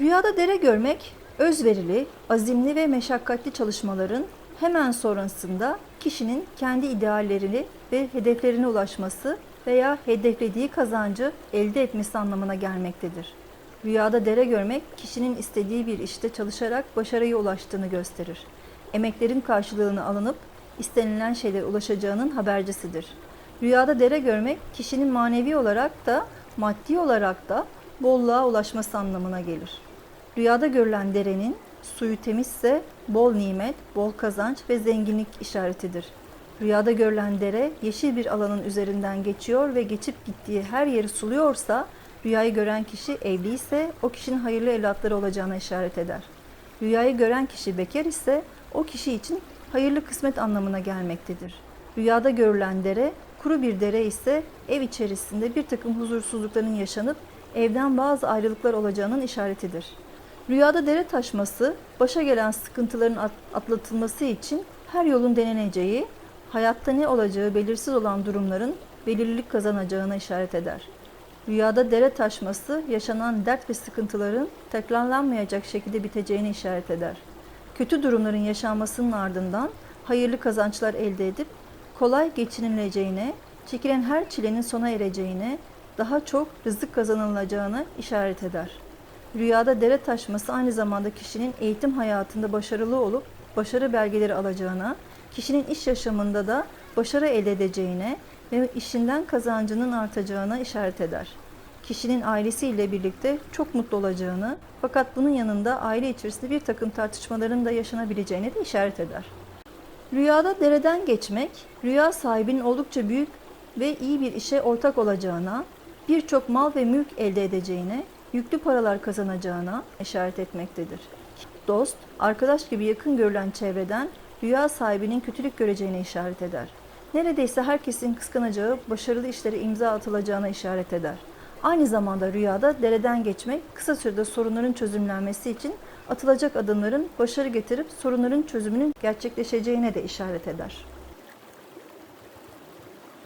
Rüyada dere görmek, özverili, azimli ve meşakkatli çalışmaların hemen sonrasında kişinin kendi ideallerini ve hedeflerine ulaşması veya hedeflediği kazancı elde etmesi anlamına gelmektedir. Rüyada dere görmek, kişinin istediği bir işte çalışarak başarıya ulaştığını gösterir. Emeklerin karşılığını alınıp istenilen şeylere ulaşacağının habercisidir. Rüyada dere görmek, kişinin manevi olarak da maddi olarak da bolluğa ulaşması anlamına gelir. Rüyada görülen derenin suyu temizse bol nimet, bol kazanç ve zenginlik işaretidir. Rüyada görülen dere yeşil bir alanın üzerinden geçiyor ve geçip gittiği her yeri suluyorsa, rüyayı gören kişi evli ise o kişinin hayırlı evlatları olacağına işaret eder. Rüyayı gören kişi bekar ise o kişi için hayırlı kısmet anlamına gelmektedir. Rüyada görülen dere kuru bir dere ise ev içerisinde bir takım huzursuzlukların yaşanıp evden bazı ayrılıklar olacağının işaretidir. Rüyada dere taşması, başa gelen sıkıntıların at- atlatılması için her yolun deneneceği, hayatta ne olacağı belirsiz olan durumların belirlilik kazanacağına işaret eder. Rüyada dere taşması, yaşanan dert ve sıkıntıların tekrarlanmayacak şekilde biteceğini işaret eder. Kötü durumların yaşanmasının ardından hayırlı kazançlar elde edip kolay geçinileceğine, çekilen her çilenin sona ereceğine, daha çok rızık kazanılacağına işaret eder. Rüyada dere taşması aynı zamanda kişinin eğitim hayatında başarılı olup başarı belgeleri alacağına, kişinin iş yaşamında da başarı elde edeceğine ve işinden kazancının artacağına işaret eder. Kişinin ailesiyle birlikte çok mutlu olacağını fakat bunun yanında aile içerisinde bir takım tartışmaların da yaşanabileceğine de işaret eder. Rüyada dereden geçmek, rüya sahibinin oldukça büyük ve iyi bir işe ortak olacağına, birçok mal ve mülk elde edeceğine, yüklü paralar kazanacağına işaret etmektedir. Dost, arkadaş gibi yakın görülen çevreden rüya sahibinin kötülük göreceğine işaret eder. Neredeyse herkesin kıskanacağı, başarılı işlere imza atılacağına işaret eder. Aynı zamanda rüyada dereden geçmek, kısa sürede sorunların çözümlenmesi için atılacak adımların başarı getirip sorunların çözümünün gerçekleşeceğine de işaret eder.